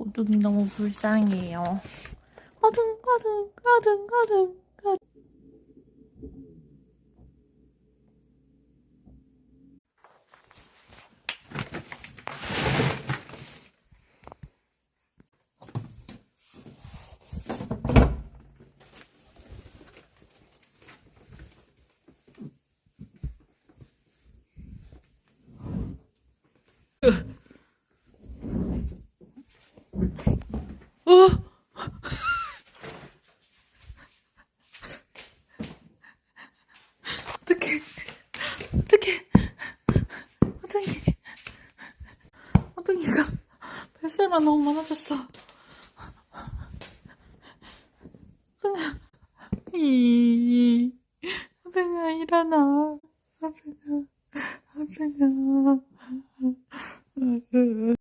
오둥이 너무 불쌍해요. 아둥, 아둥, 아둥, 아둥, 아둥. 어? 어떡해. 어떡해. 어떡해. 어떡해가 뱃살만 너무 많아졌어. 어떡해. 이, 어떡해, 일어나. 어떡해. 어떡해.